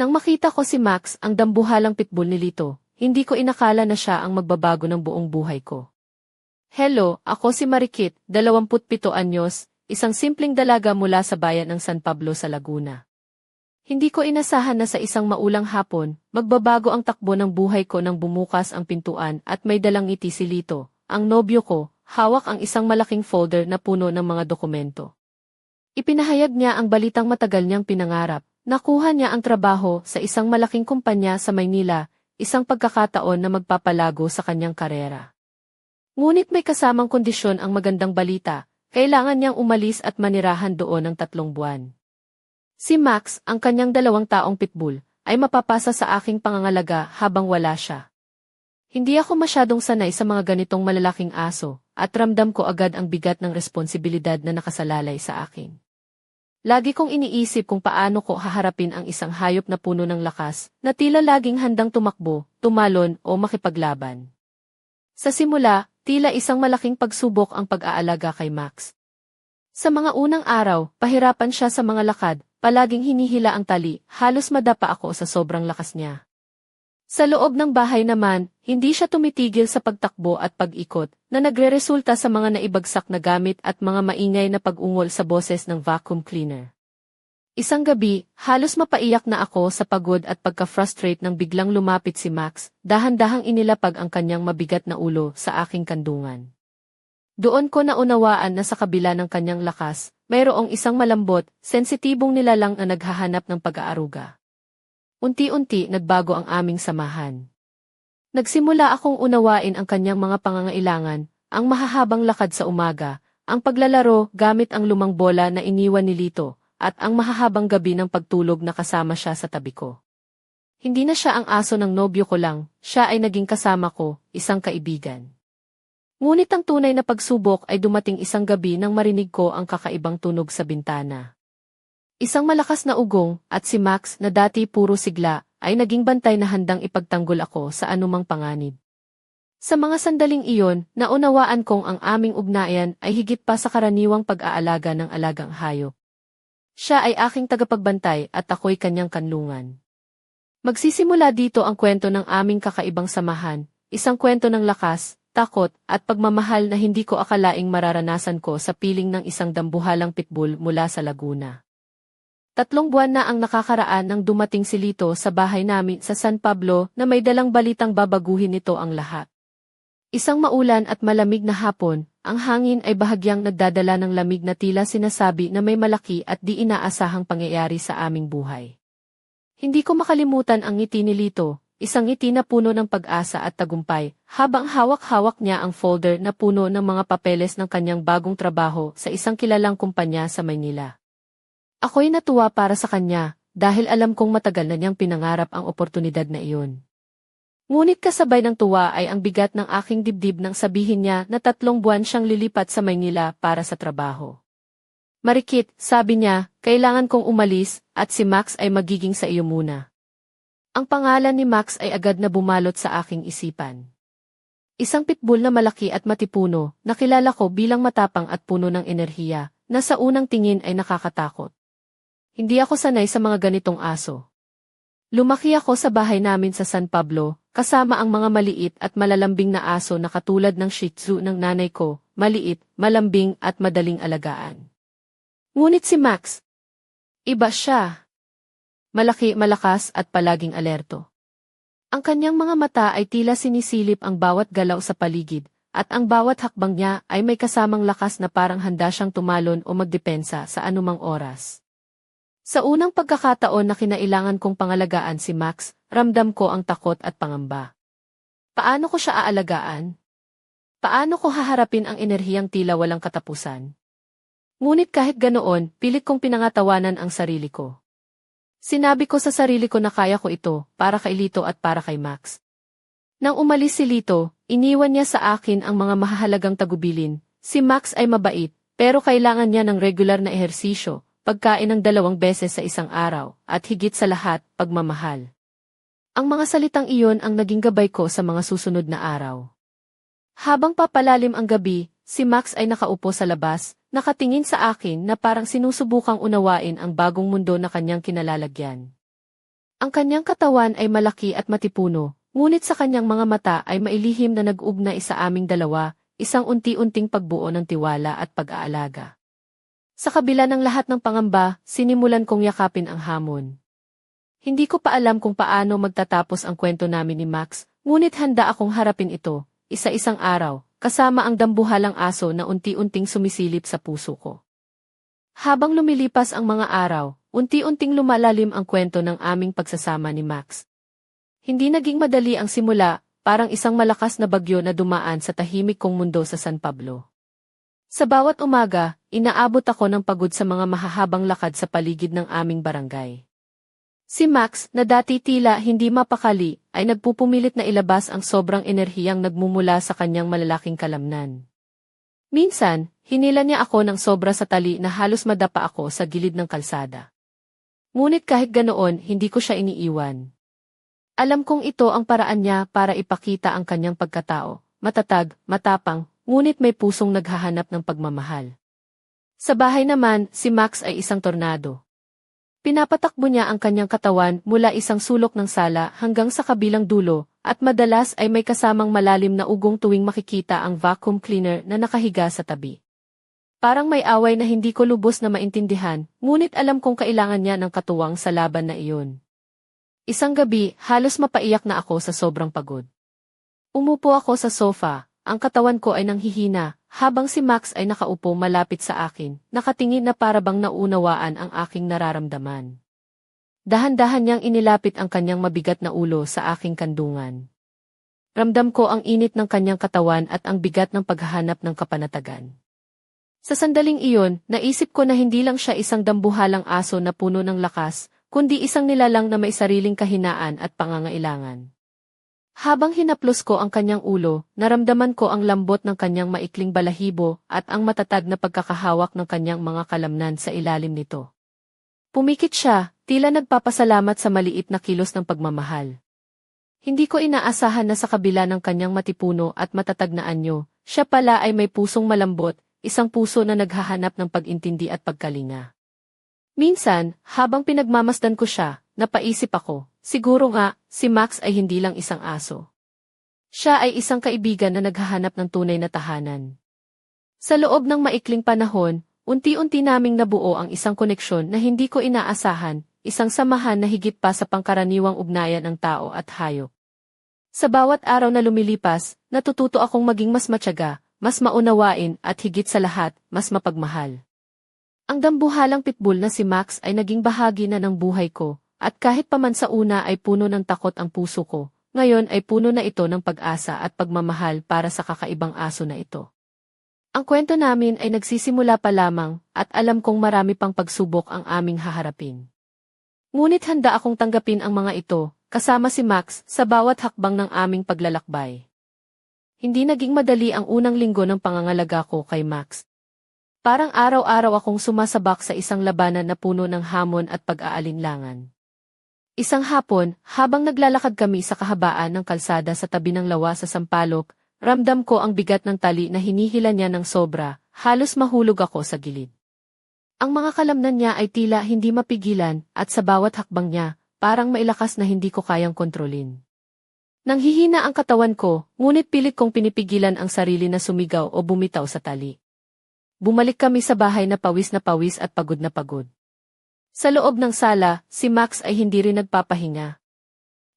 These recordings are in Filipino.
Nang makita ko si Max, ang dambuhalang pitbull ni Lito, hindi ko inakala na siya ang magbabago ng buong buhay ko. Hello, ako si Marikit, 27 anyos, isang simpleng dalaga mula sa bayan ng San Pablo sa Laguna. Hindi ko inasahan na sa isang maulang hapon, magbabago ang takbo ng buhay ko nang bumukas ang pintuan at may dalang ngiti si Lito, ang nobyo ko, hawak ang isang malaking folder na puno ng mga dokumento. Ipinahayag niya ang balitang matagal niyang pinangarap, nakuha niya ang trabaho sa isang malaking kumpanya sa Maynila, isang pagkakataon na magpapalago sa kanyang karera. Ngunit may kasamang kondisyon ang magandang balita, kailangan niyang umalis at manirahan doon ng tatlong buwan. Si Max, ang kanyang dalawang taong pitbull, ay mapapasa sa aking pangangalaga habang wala siya. Hindi ako masyadong sanay sa mga ganitong malalaking aso, at ramdam ko agad ang bigat ng responsibilidad na nakasalalay sa akin. Lagi kong iniisip kung paano ko haharapin ang isang hayop na puno ng lakas, na tila laging handang tumakbo, tumalon o makipaglaban. Sa simula, tila isang malaking pagsubok ang pag-aalaga kay Max. Sa mga unang araw, pahirapan siya sa mga lakad, palaging hinihila ang tali, halos madapa ako sa sobrang lakas niya. Sa loob ng bahay naman, hindi siya tumitigil sa pagtakbo at pag-ikot, na nagre-resulta sa mga naibagsak na gamit at mga maingay na pag-ungol sa boses ng vacuum cleaner. Isang gabi, halos mapaiyak na ako sa pagod at pagka-frustrate nang biglang lumapit si Max, dahan-dahang inilapag ang kanyang mabigat na ulo sa aking kandungan. Doon ko naunawaan na sa kabila ng kanyang lakas, mayroong isang malambot, sensitibong nilalang na naghahanap ng pag-aaruga. Unti-unti nagbago ang aming samahan. Nagsimula akong unawain ang kanyang mga pangangailangan, ang mahahabang lakad sa umaga, ang paglalaro gamit ang lumang bola na iniwan ni Lito, at ang mahahabang gabi ng pagtulog na kasama siya sa tabi ko. Hindi na siya ang aso ng nobyo ko lang, siya ay naging kasama ko, isang kaibigan. Ngunit ang tunay na pagsubok ay dumating isang gabi nang marinig ko ang kakaibang tunog sa bintana. Isang malakas na ugong, at si Max na dati puro sigla, ay naging bantay na handang ipagtanggol ako sa anumang panganib. Sa mga sandaling iyon, naunawaan kong ang aming ugnayan ay higit pa sa karaniwang pag-aalaga ng alagang hayop. Siya ay aking tagapagbantay at ako'y kanyang kanlungan. Magsisimula dito ang kwento ng aming kakaibang samahan, isang kwento ng lakas, takot, at pagmamahal na hindi ko akalaing mararanasan ko sa piling ng isang dambuhalang pitbull mula sa Laguna. Tatlong buwan na ang nakakaraan nang dumating si Lito sa bahay namin sa San Pablo na may dalang balitang babaguhin nito ang lahat. Isang maulan at malamig na hapon, ang hangin ay bahagyang nagdadala ng lamig na tila sinasabi na may malaki at di inaasahang pangyayari sa aming buhay. Hindi ko makalimutan ang ngiti ni Lito, isang ngiti na puno ng pag-asa at tagumpay, habang hawak-hawak niya ang folder na puno ng mga papeles ng kanyang bagong trabaho sa isang kilalang kumpanya sa Maynila. Ako'y natuwa para sa kanya, dahil alam kong matagal na niyang pinangarap ang oportunidad na iyon. Ngunit kasabay ng tuwa ay ang bigat ng aking dibdib nang sabihin niya na tatlong buwan siyang lilipat sa Maynila para sa trabaho. Marikit, sabi niya, kailangan kong umalis, at si Max ay magiging sa iyo muna. Ang pangalan ni Max ay agad na bumalot sa aking isipan. Isang pitbull na malaki at matipuno, nakilala ko bilang matapang at puno ng enerhiya, na sa unang tingin ay nakakatakot. Hindi ako sanay sa mga ganitong aso. Lumaki ako sa bahay namin sa San Pablo, kasama ang mga maliit at malalambing na aso na katulad ng Shih Tzu ng nanay ko, maliit, malambing at madaling alagaan. Ngunit si Max, iba siya. Malaki, malakas at palaging alerto. Ang kanyang mga mata ay tila sinisilip ang bawat galaw sa paligid, at ang bawat hakbang niya ay may kasamang lakas na parang handa siyang tumalon o magdepensa sa anumang oras. Sa unang pagkakataon na kinailangan kong pangalagaan si Max, ramdam ko ang takot at pangamba. Paano ko siya aalagaan? Paano ko haharapin ang enerhiyang tila walang katapusan? Ngunit kahit ganoon, pilit kong pinangatawanan ang sarili ko. Sinabi ko sa sarili ko na kaya ko ito, para kay Lito at para kay Max. Nang umalis si Lito, iniwan niya sa akin ang mga mahahalagang tagubilin. Si Max ay mabait, pero kailangan niya ng regular na ehersisyo, pagkain ng dalawang beses sa isang araw, at higit sa lahat, pagmamahal. Ang mga salitang iyon ang naging gabay ko sa mga susunod na araw. Habang papalalim ang gabi, si Max ay nakaupo sa labas, nakatingin sa akin na parang sinusubukang unawain ang bagong mundo na kanyang kinalalagyan. Ang kanyang katawan ay malaki at matipuno, ngunit sa kanyang mga mata ay mailihim na nag-ugnay sa aming dalawa, isang unti-unting pagbuo ng tiwala at pag-aalaga. Sa kabila ng lahat ng pangamba, sinimulan kong yakapin ang hamon. Hindi ko pa alam kung paano magtatapos ang kwento namin ni Max, ngunit handa akong harapin ito, isa-isang araw, kasama ang dambuhalang aso na unti-unting sumisilip sa puso ko. Habang lumilipas ang mga araw, unti-unting lumalalim ang kwento ng aming pagsasama ni Max. Hindi naging madali ang simula, parang isang malakas na bagyo na dumaan sa tahimik kong mundo sa San Pablo. Sa bawat umaga, inaabot ako ng pagod sa mga mahahabang lakad sa paligid ng aming barangay. Si Max, na dati tila hindi mapakali, ay nagpupumilit na ilabas ang sobrang enerhiyang nagmumula sa kanyang malalaking kalamnan. Minsan, hinila niya ako ng sobra sa tali na halos madapa ako sa gilid ng kalsada. Ngunit kahit ganoon, hindi ko siya iniiwan. Alam kong ito ang paraan niya para ipakita ang kanyang pagkatao, matatag, matapang, ngunit may pusong naghahanap ng pagmamahal. Sa bahay naman, si Max ay isang tornado. Pinapatakbo niya ang kanyang katawan mula isang sulok ng sala hanggang sa kabilang dulo, at madalas ay may kasamang malalim na ugong tuwing makikita ang vacuum cleaner na nakahiga sa tabi. Parang may away na hindi ko lubos na maintindihan, ngunit alam kong kailangan niya ng katuwang sa laban na iyon. Isang gabi, halos mapaiyak na ako sa sobrang pagod. Umupo ako sa sofa, ang katawan ko ay nanghihina, habang si Max ay nakaupo malapit sa akin, nakatingin na parabang naunawaan ang aking nararamdaman. Dahan-dahan niyang inilapit ang kanyang mabigat na ulo sa aking kandungan. Ramdam ko ang init ng kanyang katawan at ang bigat ng paghahanap ng kapanatagan. Sa sandaling iyon, naisip ko na hindi lang siya isang dambuhalang aso na puno ng lakas, kundi isang nilalang na may sariling kahinaan at pangangailangan. Habang hinaplos ko ang kanyang ulo, naramdaman ko ang lambot ng kanyang maikling balahibo at ang matatag na pagkakahawak ng kanyang mga kalamnan sa ilalim nito. Pumikit siya, tila nagpapasalamat sa maliit na kilos ng pagmamahal. Hindi ko inaasahan na sa kabila ng kanyang matipuno at matatag na anyo, siya pala ay may pusong malambot, isang puso na naghahanap ng pag-intindi at pagkalinga. Minsan, habang pinagmamasdan ko siya, napaisip ako, Siguro nga, si Max ay hindi lang isang aso. Siya ay isang kaibigan na naghahanap ng tunay na tahanan. Sa loob ng maikling panahon, unti-unti naming nabuo ang isang koneksyon na hindi ko inaasahan, isang samahan na higit pa sa pangkaraniwang ugnayan ng tao at hayop. Sa bawat araw na lumilipas, natututo akong maging mas matyaga, mas maunawain at higit sa lahat, mas mapagmahal. Ang dambuhalang pitbull na si Max ay naging bahagi na ng buhay ko, at kahit paman sa una ay puno ng takot ang puso ko, ngayon ay puno na ito ng pag-asa at pagmamahal para sa kakaibang aso na ito. Ang kwento namin ay nagsisimula pa lamang at alam kong marami pang pagsubok ang aming haharapin. Ngunit handa akong tanggapin ang mga ito, kasama si Max, sa bawat hakbang ng aming paglalakbay. Hindi naging madali ang unang linggo ng pangangalaga ko kay Max. Parang araw-araw akong sumasabak sa isang labanan na puno ng hamon at pag-aalinlangan. Isang hapon, habang naglalakad kami sa kahabaan ng kalsada sa tabi ng lawa sa Sampalok, ramdam ko ang bigat ng tali na hinihila niya ng sobra, halos mahulog ako sa gilid. Ang mga kalamnan niya ay tila hindi mapigilan at sa bawat hakbang niya, parang mailakas na hindi ko kayang kontrolin. Nanghihina ang katawan ko, ngunit pilit kong pinipigilan ang sarili na sumigaw o bumitaw sa tali. Bumalik kami sa bahay na pawis na pawis at pagod na pagod. Sa loob ng sala, si Max ay hindi rin nagpapahinga.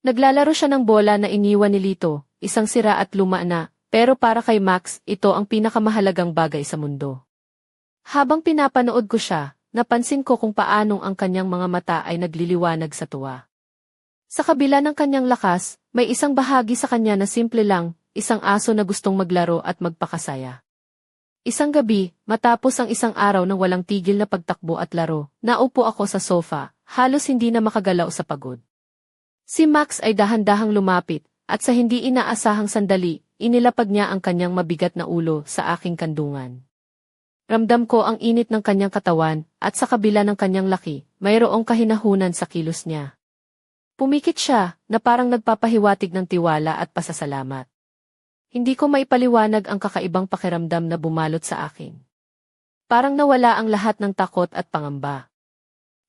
Naglalaro siya ng bola na iniwan ni Lito, isang sira at luma na, pero para kay Max, ito ang pinakamahalagang bagay sa mundo. Habang pinapanood ko siya, napansin ko kung paanong ang kanyang mga mata ay nagliliwanag sa tuwa. Sa kabila ng kanyang lakas, may isang bahagi sa kanya na simple lang, isang aso na gustong maglaro at magpakasaya. Isang gabi, matapos ang isang araw ng walang tigil na pagtakbo at laro, naupo ako sa sofa, halos hindi na makagalaw sa pagod. Si Max ay dahan-dahang lumapit, at sa hindi inaasahang sandali, inilapag niya ang kanyang mabigat na ulo sa aking kandungan. Ramdam ko ang init ng kanyang katawan, at sa kabila ng kanyang laki, mayroong kahinahunan sa kilos niya. Pumikit siya, na parang nagpapahiwatig ng tiwala at pasasalamat. Hindi ko maipaliwanag ang kakaibang pakiramdam na bumalot sa akin. Parang nawala ang lahat ng takot at pangamba.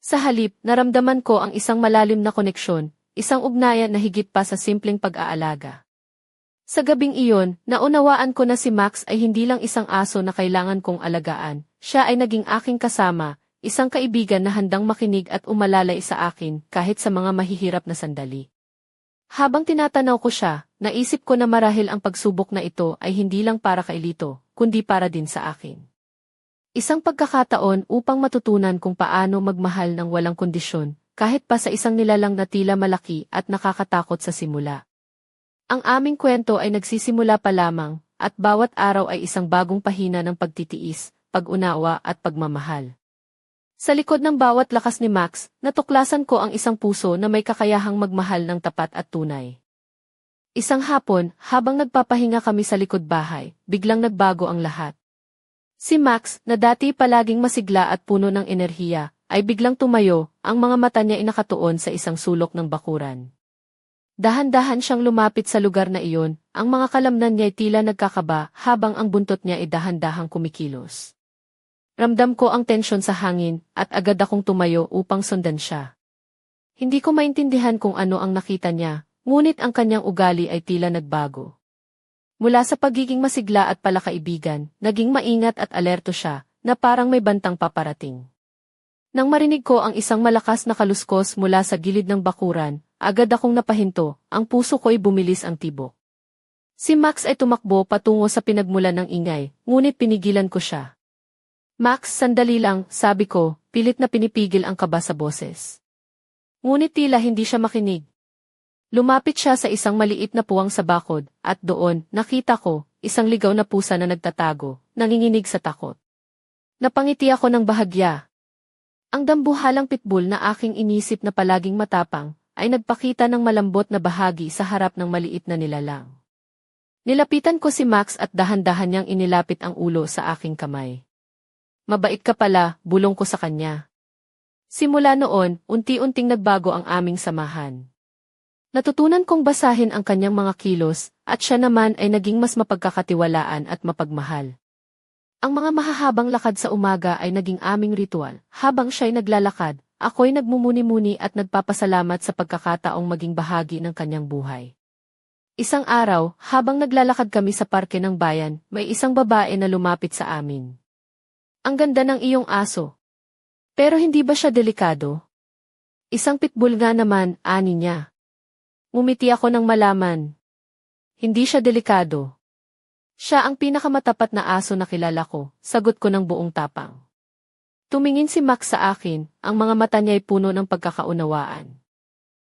Sa halip, naramdaman ko ang isang malalim na koneksyon, isang ugnayan na higit pa sa simpleng pag-aalaga. Sa gabing iyon, naunawaan ko na si Max ay hindi lang isang aso na kailangan kong alagaan, siya ay naging aking kasama, isang kaibigan na handang makinig at umalalay sa akin kahit sa mga mahihirap na sandali. Habang tinatanaw ko siya, naisip ko na marahil ang pagsubok na ito ay hindi lang para kay Lito, kundi para din sa akin. Isang pagkakataon upang matutunan kung paano magmahal ng walang kondisyon, kahit pa sa isang nilalang na tila malaki at nakakatakot sa simula. Ang aming kwento ay nagsisimula pa lamang, at bawat araw ay isang bagong pahina ng pagtitiis, pag-unawa at pagmamahal. Sa likod ng bawat lakas ni Max, natuklasan ko ang isang puso na may kakayahang magmahal ng tapat at tunay. Isang hapon, habang nagpapahinga kami sa likod bahay, biglang nagbago ang lahat. Si Max, na dati palaging masigla at puno ng enerhiya, ay biglang tumayo, ang mga mata niya ay nakatuon sa isang sulok ng bakuran. Dahan-dahan siyang lumapit sa lugar na iyon, ang mga kalamnan niya ay tila nagkakaba habang ang buntot niya ay dahan-dahang kumikilos. Ramdam ko ang tensyon sa hangin at agad akong tumayo upang sundan siya. Hindi ko maintindihan kung ano ang nakita niya, ngunit ang kanyang ugali ay tila nagbago. Mula sa pagiging masigla at palakaibigan, naging maingat at alerto siya, na parang may bantang paparating. Nang marinig ko ang isang malakas na kaluskos mula sa gilid ng bakuran, agad akong napahinto, ang puso ko'y bumilis ang tibok. Si Max ay tumakbo patungo sa pinagmulan ng ingay, ngunit pinigilan ko siya. Max, sandali lang, sabi ko, pilit na pinipigil ang kaba sa boses. Ngunit tila hindi siya makinig. Lumapit siya sa isang maliit na puwang sa bakod, at doon, nakita ko, isang ligaw na pusa na nagtatago, nanginginig sa takot. Napangiti ako ng bahagya, ang dambuhalang pitbull na aking inisip na palaging matapang, ay nagpakita ng malambot na bahagi sa harap ng maliit na nilalang. Nilapitan ko si Max at dahan-dahan niyang inilapit ang ulo sa aking kamay. Mabait ka pala, bulong ko sa kanya. Simula noon, unti-unting nagbago ang aming samahan. Natutunan kong basahin ang kanyang mga kilos, at siya naman ay naging mas mapagkakatiwalaan at mapagmahal. Ang mga mahahabang lakad sa umaga ay naging aming ritual. Habang siya'y naglalakad, ako'y nagmumuni-muni at nagpapasalamat sa pagkakataong maging bahagi ng kanyang buhay. Isang araw, habang naglalakad kami sa parke ng bayan, may isang babae na lumapit sa amin. Ang ganda ng iyong aso. Pero hindi ba siya delikado? Isang pitbull nga naman, ani niya. Ngumiti ako ng malaman. Hindi siya delikado. Siya ang pinakamatapat na aso na kilala ko, sagot ko ng buong tapang. Tumingin si Max sa akin, ang mga mata niya ay puno ng pagkakaunawaan.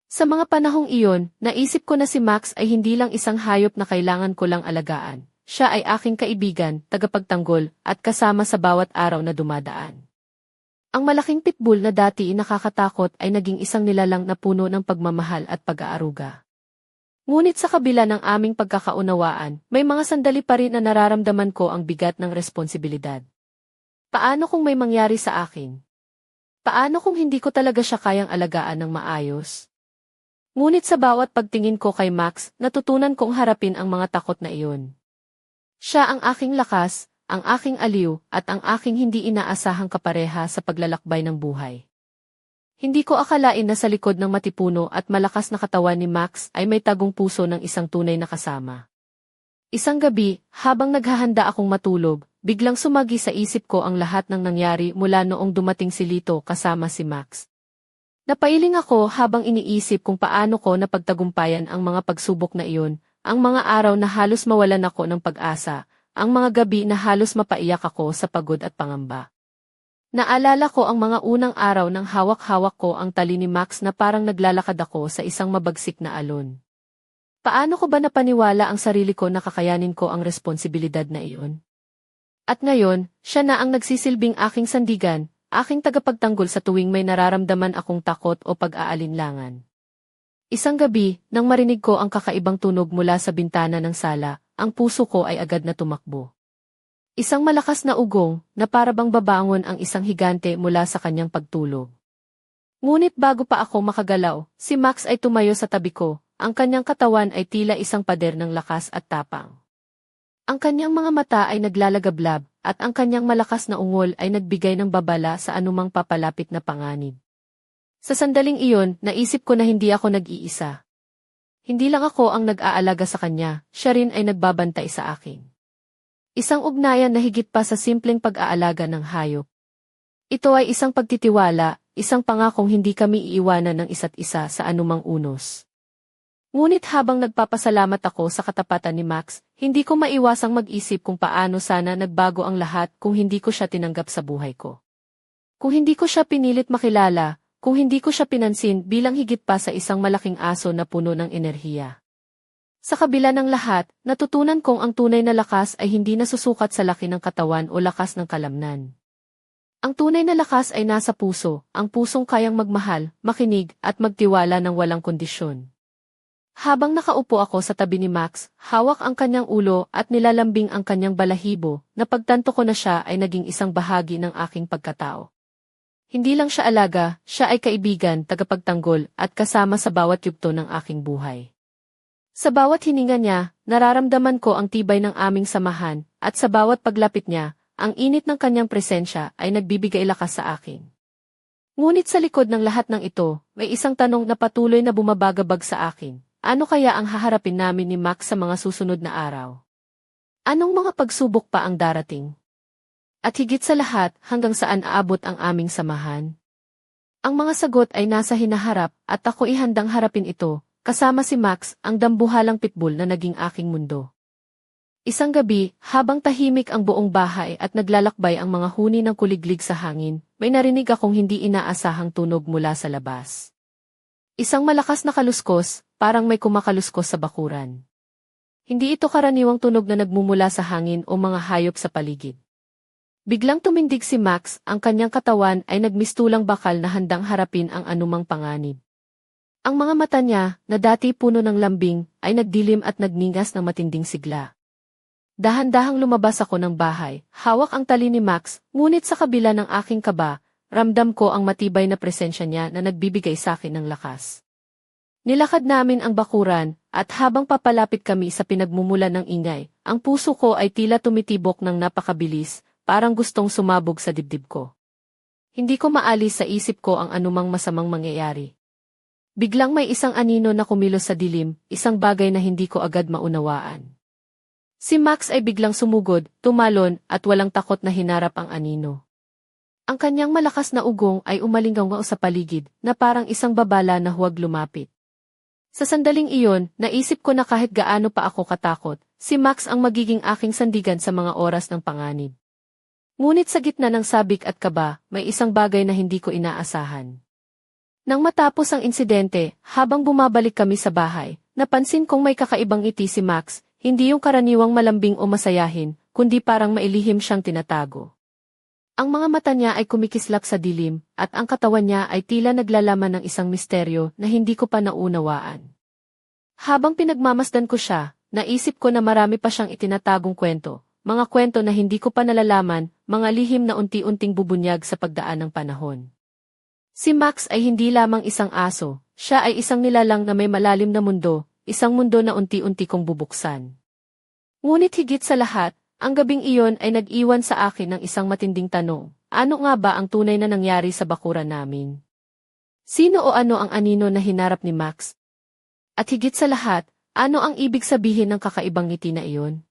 Sa mga panahong iyon, naisip ko na si Max ay hindi lang isang hayop na kailangan ko lang alagaan. Siya ay aking kaibigan, tagapagtanggol, at kasama sa bawat araw na dumadaan. Ang malaking pitbull na dati nakakatakot ay naging isang nilalang na puno ng pagmamahal at pag-aaruga. Ngunit sa kabila ng aming pagkakaunawaan, may mga sandali pa rin na nararamdaman ko ang bigat ng responsibilidad. Paano kung may mangyari sa akin? Paano kung hindi ko talaga siya kayang alagaan ng maayos? Ngunit sa bawat pagtingin ko kay Max, natutunan kong harapin ang mga takot na iyon. Siya ang aking lakas, ang aking aliw, at ang aking hindi inaasahang kapareha sa paglalakbay ng buhay. Hindi ko akalain na sa likod ng matipuno at malakas na katawan ni Max ay may tagong puso ng isang tunay na kasama. Isang gabi, habang naghahanda akong matulog, biglang sumagi sa isip ko ang lahat ng nangyari mula noong dumating si Lito kasama si Max. Napailing ako habang iniisip kung paano ko napagtagumpayan ang mga pagsubok na iyon, ang mga araw na halos mawalan ako ng pag-asa, ang mga gabi na halos mapaiyak ako sa pagod at pangamba. Naalala ko ang mga unang araw nang hawak-hawak ko ang tali ni Max na parang naglalakad ako sa isang mabagsik na alon. Paano ko ba napaniwala ang sarili ko na kakayanin ko ang responsibilidad na iyon? At ngayon, siya na ang nagsisilbing aking sandigan, aking tagapagtanggol sa tuwing may nararamdaman akong takot o pag-aalinlangan. Isang gabi, nang marinig ko ang kakaibang tunog mula sa bintana ng sala, ang puso ko ay agad na tumakbo. Isang malakas na ugong na parabang babangon ang isang higante mula sa kanyang pagtulog. Ngunit bago pa ako makagalaw, si Max ay tumayo sa tabi ko, ang kanyang katawan ay tila isang pader ng lakas at tapang. Ang kanyang mga mata ay naglalagablab, at ang kanyang malakas na ungol ay nagbigay ng babala sa anumang papalapit na panganib. Sa sandaling iyon, naisip ko na hindi ako nag-iisa. Hindi lang ako ang nag-aalaga sa kanya, siya rin ay nagbabantay sa akin. Isang ugnayan na higit pa sa simpleng pag-aalaga ng hayop. Ito ay isang pagtitiwala, isang pangakong hindi kami iiwanan ng isa't isa sa anumang unos. Ngunit habang nagpapasalamat ako sa katapatan ni Max, hindi ko maiwasang mag-isip kung paano sana nagbago ang lahat kung hindi ko siya tinanggap sa buhay ko. Kung hindi ko siya pinilit makilala, kung hindi ko siya pinansin bilang higit pa sa isang malaking aso na puno ng enerhiya. Sa kabila ng lahat, natutunan kong ang tunay na lakas ay hindi nasusukat sa laki ng katawan o lakas ng kalamnan. Ang tunay na lakas ay nasa puso, ang pusong kayang magmahal, makinig, at magtiwala ng walang kondisyon. Habang nakaupo ako sa tabi ni Max, hawak ang kanyang ulo at nilalambing ang kanyang balahibo, napagtanto ko na siya ay naging isang bahagi ng aking pagkatao. Hindi lang siya alaga, siya ay kaibigan, tagapagtanggol, at kasama sa bawat yugto ng aking buhay. Sa bawat hininga niya, nararamdaman ko ang tibay ng aming samahan, at sa bawat paglapit niya, ang init ng kanyang presensya ay nagbibigay lakas sa akin. Ngunit sa likod ng lahat ng ito, may isang tanong na patuloy na bumabagabag sa akin. Ano kaya ang haharapin namin ni Max sa mga susunod na araw? Anong mga pagsubok pa ang darating? At higit sa lahat, hanggang saan aabot ang aming samahan? Ang mga sagot ay nasa hinaharap at ako ihandang harapin ito, kasama si Max, ang dambuhalang pitbull na naging aking mundo. Isang gabi, habang tahimik ang buong bahay at naglalakbay ang mga huni ng kuliglig sa hangin, may narinig akong hindi inaasahang tunog mula sa labas. Isang malakas na kaluskos, parang may kumakaluskos sa bakuran. Hindi ito karaniwang tunog na nagmumula sa hangin o mga hayop sa paligid. Biglang tumindig si Max, ang kanyang katawan ay nagmistulang bakal na handang harapin ang anumang panganib. Ang mga mata niya, na dati puno ng lambing, ay nagdilim at nagningas ng matinding sigla. Dahan-dahang lumabas ako ng bahay, hawak ang tali ni Max, ngunit sa kabila ng aking kaba, ramdam ko ang matibay na presensya niya na nagbibigay sa akin ng lakas. Nilakad namin ang bakuran, at habang papalapit kami sa pinagmumulan ng ingay, ang puso ko ay tila tumitibok ng napakabilis, parang gustong sumabog sa dibdib ko. Hindi ko maalis sa isip ko ang anumang masamang mangyayari. Biglang may isang anino na kumilos sa dilim, isang bagay na hindi ko agad maunawaan. Si Max ay biglang sumugod, tumalon, at walang takot na hinarap ang anino. Ang kanyang malakas na ugong ay umalinggaw sa paligid, na parang isang babala na huwag lumapit. Sa sandaling iyon, naisip ko na kahit gaano pa ako katakot, si Max ang magiging aking sandigan sa mga oras ng panganib. Ngunit sa gitna ng sabik at kaba, may isang bagay na hindi ko inaasahan. Nang matapos ang insidente, habang bumabalik kami sa bahay, napansin kong may kakaibang ngiti si Max, hindi yung karaniwang malambing o masayahin, kundi parang mailihim siyang tinatago. Ang mga mata niya ay kumikislap sa dilim, at ang katawan niya ay tila naglalaman ng isang misteryo na hindi ko pa naunawaan. Habang pinagmamasdan ko siya, naisip ko na marami pa siyang itinatagong kwento, mga kwento na hindi ko pa nalalaman, mga lihim na unti-unting bubunyag sa pagdaan ng panahon. Si Max ay hindi lamang isang aso, siya ay isang nilalang na may malalim na mundo, isang mundo na unti-unti kong bubuksan. Ngunit higit sa lahat, ang gabing iyon ay nag-iwan sa akin ng isang matinding tanong. Ano nga ba ang tunay na nangyari sa bakuran namin? Sino o ano ang anino na hinarap ni Max? At higit sa lahat, ano ang ibig sabihin ng kakaibang ngiti na iyon?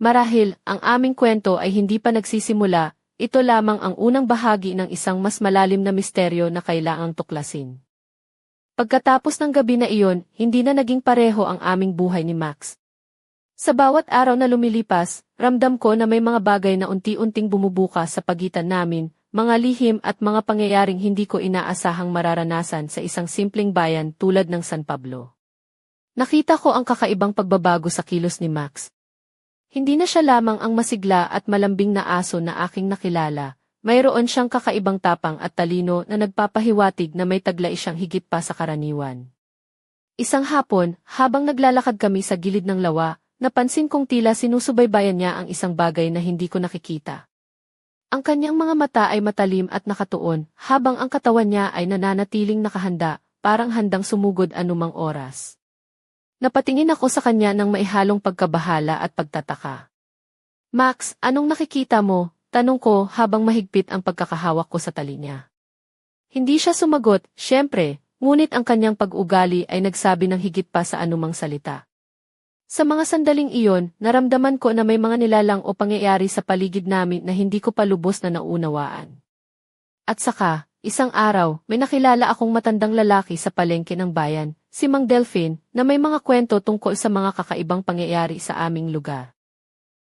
Marahil, ang aming kwento ay hindi pa nagsisimula, ito lamang ang unang bahagi ng isang mas malalim na misteryo na kailangang tuklasin. Pagkatapos ng gabi na iyon, hindi na naging pareho ang aming buhay ni Max. Sa bawat araw na lumilipas, ramdam ko na may mga bagay na unti-unting bumubuka sa pagitan namin, mga lihim at mga pangyayaring hindi ko inaasahang mararanasan sa isang simpleng bayan tulad ng San Pablo. Nakita ko ang kakaibang pagbabago sa kilos ni Max. Hindi na siya lamang ang masigla at malambing na aso na aking nakilala, mayroon siyang kakaibang tapang at talino na nagpapahiwatig na may taglay siyang higit pa sa karaniwan. Isang hapon, habang naglalakad kami sa gilid ng lawa, napansin kong tila sinusubaybayan niya ang isang bagay na hindi ko nakikita. Ang kanyang mga mata ay matalim at nakatuon, habang ang katawan niya ay nananatiling nakahanda, parang handang sumugod anumang oras. Napatingin ako sa kanya ng maihalong pagkabahala at pagtataka. Max, anong nakikita mo? Tanong ko habang mahigpit ang pagkakahawak ko sa tali niya. Hindi siya sumagot, syempre, ngunit ang kanyang pag-ugali ay nagsabi ng higit pa sa anumang salita. Sa mga sandaling iyon, naramdaman ko na may mga nilalang o pangyayari sa paligid namin na hindi ko pa lubos na naunawaan. At saka, isang araw, may nakilala akong matandang lalaki sa palengke ng bayan, si Mang Delphine, na may mga kwento tungkol sa mga kakaibang pangyayari sa aming lugar.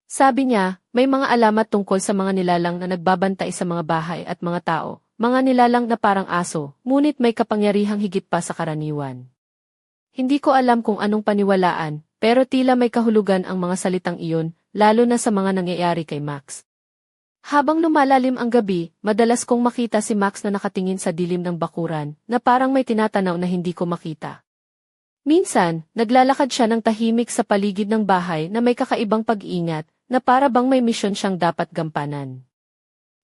Sabi niya, may mga alamat tungkol sa mga nilalang na nagbabantay sa mga bahay at mga tao, mga nilalang na parang aso, ngunit may kapangyarihang higit pa sa karaniwan. Hindi ko alam kung anong paniwalaan, pero tila may kahulugan ang mga salitang iyon, lalo na sa mga nangyayari kay Max. Habang lumalalim ang gabi, madalas kong makita si Max na nakatingin sa dilim ng bakuran, na parang may tinatanaw na hindi ko makita. Minsan, naglalakad siya ng tahimik sa paligid ng bahay na may kakaibang pag-iingat, na para bang may misyon siyang dapat gampanan.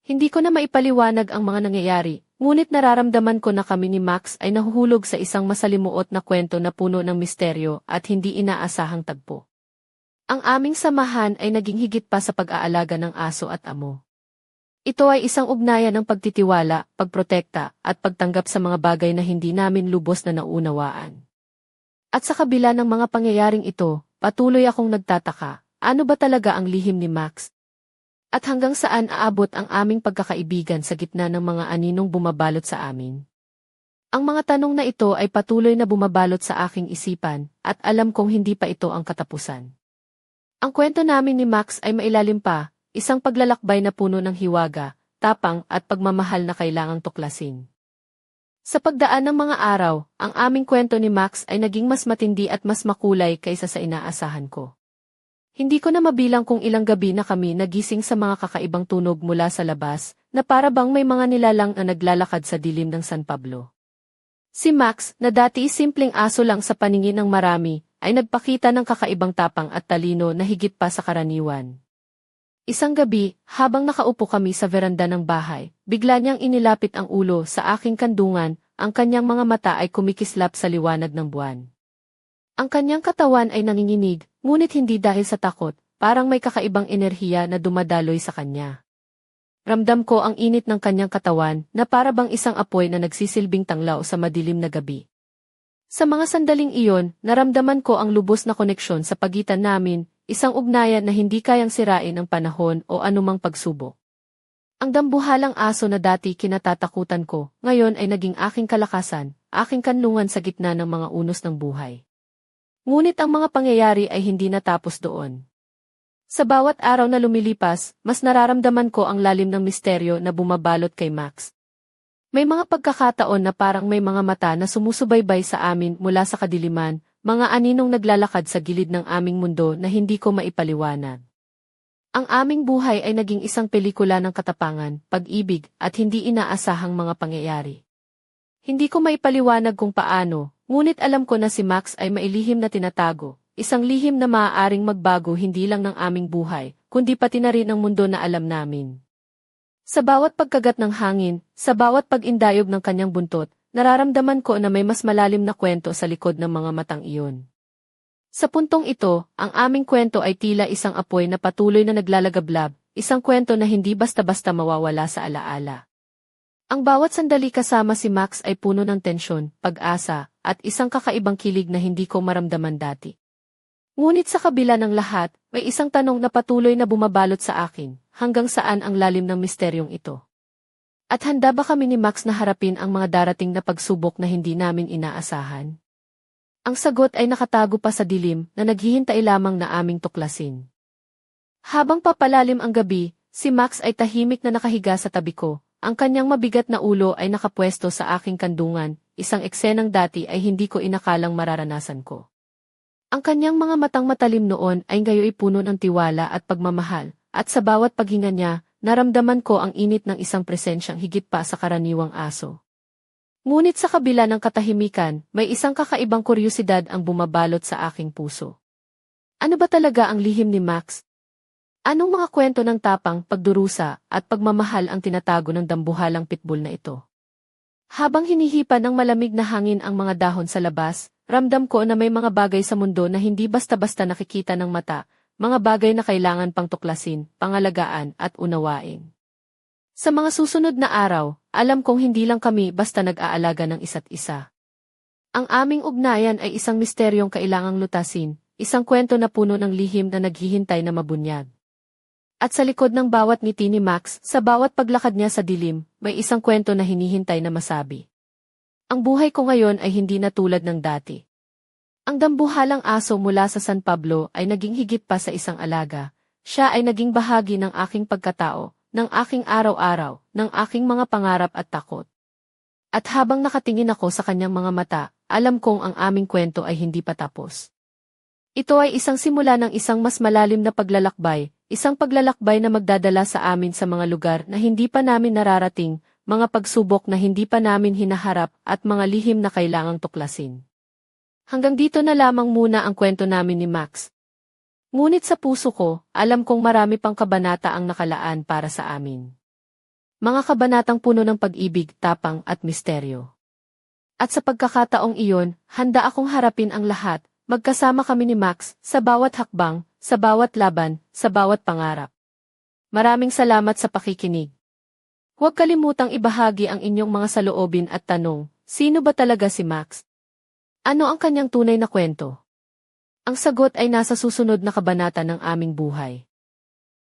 Hindi ko na maipaliwanag ang mga nangyayari, ngunit nararamdaman ko na kami ni Max ay nahuhulog sa isang masalimuot na kwento na puno ng misteryo at hindi inaasahang tagpo. Ang aming samahan ay naging higit pa sa pag-aalaga ng aso at amo. Ito ay isang ugnayan ng pagtitiwala, pagprotekta, at pagtanggap sa mga bagay na hindi namin lubos na naunawaan. At sa kabila ng mga pangyayaring ito, patuloy akong nagtataka, ano ba talaga ang lihim ni Max? At hanggang saan aabot ang aming pagkakaibigan sa gitna ng mga aninong bumabalot sa amin? Ang mga tanong na ito ay patuloy na bumabalot sa aking isipan, at alam kong hindi pa ito ang katapusan. Ang kwento namin ni Max ay mailalim pa, isang paglalakbay na puno ng hiwaga, tapang at pagmamahal na kailangang tuklasin. Sa pagdaan ng mga araw, ang aming kwento ni Max ay naging mas matindi at mas makulay kaysa sa inaasahan ko. Hindi ko na mabilang kung ilang gabi na kami nagising sa mga kakaibang tunog mula sa labas, na para bang may mga nilalang na naglalakad sa dilim ng San Pablo. Si Max, na dati simpleng aso lang sa paningin ng marami, ay nagpakita ng kakaibang tapang at talino na higit pa sa karaniwan. Isang gabi, habang nakaupo kami sa veranda ng bahay, bigla niyang inilapit ang ulo sa aking kandungan, ang kanyang mga mata ay kumikislap sa liwanag ng buwan. Ang kanyang katawan ay nanginginig, ngunit hindi dahil sa takot, parang may kakaibang enerhiya na dumadaloy sa kanya. Ramdam ko ang init ng kanyang katawan na para bang isang apoy na nagsisilbing tanglaw sa madilim na gabi. Sa mga sandaling iyon, naramdaman ko ang lubos na koneksyon sa pagitan namin, isang ugnayan na hindi kayang sirain ng panahon o anumang pagsubok. Ang dambuhalang aso na dati kinatatakutan ko, ngayon ay naging aking kalakasan, aking kanlungan sa gitna ng mga unos ng buhay. Ngunit ang mga pangyayari ay hindi natapos doon. Sa bawat araw na lumilipas, mas nararamdaman ko ang lalim ng misteryo na bumabalot kay Max. May mga pagkakataon na parang may mga mata na sumusubaybay sa amin mula sa kadiliman, mga aninong naglalakad sa gilid ng aming mundo na hindi ko maipaliwanag. Ang aming buhay ay naging isang pelikula ng katapangan, pag-ibig, at hindi inaasahang mga pangyayari. Hindi ko maipaliwanag kung paano, ngunit alam ko na si Max ay mailihim na tinatago, isang lihim na maaaring magbago hindi lang ng aming buhay, kundi pati na rin ang mundo na alam namin. Sa bawat pagkagat ng hangin, sa bawat pag-indayog ng kanyang buntot, nararamdaman ko na may mas malalim na kwento sa likod ng mga matang iyon. Sa puntong ito, ang aming kwento ay tila isang apoy na patuloy na naglalagablab, isang kwento na hindi basta-basta mawawala sa alaala. Ang bawat sandali kasama si Max ay puno ng tensyon, pag-asa, at isang kakaibang kilig na hindi ko maramdaman dati. Ngunit sa kabila ng lahat, may isang tanong na patuloy na bumabalot sa akin, hanggang saan ang lalim ng misteryong ito. At handa ba kami ni Max na harapin ang mga darating na pagsubok na hindi namin inaasahan? Ang sagot ay nakatago pa sa dilim na naghihintay lamang na aming tuklasin. Habang papalalim ang gabi, si Max ay tahimik na nakahiga sa tabi ko, ang kanyang mabigat na ulo ay nakapwesto sa aking kandungan, isang eksenang dati ay hindi ko inakalang mararanasan ko. Ang kanyang mga matang matalim noon ay ngayoy puno ng tiwala at pagmamahal, at sa bawat paghinga niya, naramdaman ko ang init ng isang presensyang higit pa sa karaniwang aso. Ngunit sa kabila ng katahimikan, may isang kakaibang kuryosidad ang bumabalot sa aking puso. Ano ba talaga ang lihim ni Max? Anong mga kwento ng tapang, pagdurusa, at pagmamahal ang tinatago ng dambuhalang pitbull na ito? Habang hinihipan ng malamig na hangin ang mga dahon sa labas, ramdam ko na may mga bagay sa mundo na hindi basta-basta nakikita ng mata, mga bagay na kailangan pang tuklasin, pangalagaan, at unawain. Sa mga susunod na araw, alam kong hindi lang kami basta nag-aalaga ng isa't isa. Ang aming ugnayan ay isang misteryong kailangang lutasin, isang kwento na puno ng lihim na naghihintay na mabunyag. At sa likod ng bawat ngiti ni Max, sa bawat paglakad niya sa dilim, may isang kwento na hinihintay na masabi. Ang buhay ko ngayon ay hindi na tulad ng dati. Ang dambuhalang aso mula sa San Pablo ay naging higit pa sa isang alaga. Siya ay naging bahagi ng aking pagkatao, ng aking araw-araw, ng aking mga pangarap at takot. At habang nakatingin ako sa kanyang mga mata, alam kong ang aming kwento ay hindi pa tapos. Ito ay isang simula ng isang mas malalim na paglalakbay, isang paglalakbay na magdadala sa amin sa mga lugar na hindi pa namin nararating, mga pagsubok na hindi pa namin hinaharap at mga lihim na kailangang tuklasin. Hanggang dito na lamang muna ang kwento namin ni Max. Ngunit sa puso ko, alam kong marami pang kabanata ang nakalaan para sa amin. Mga kabanatang puno ng pag-ibig, tapang at misteryo. At sa pagkakataong iyon, handa akong harapin ang lahat, magkasama kami ni Max, sa bawat hakbang, sa bawat laban, sa bawat pangarap. Maraming salamat sa pakikinig. Huwag kalimutang ibahagi ang inyong mga saloobin at tanong, sino ba talaga si Max? Ano ang kanyang tunay na kwento? Ang sagot ay nasa susunod na kabanata ng aming buhay.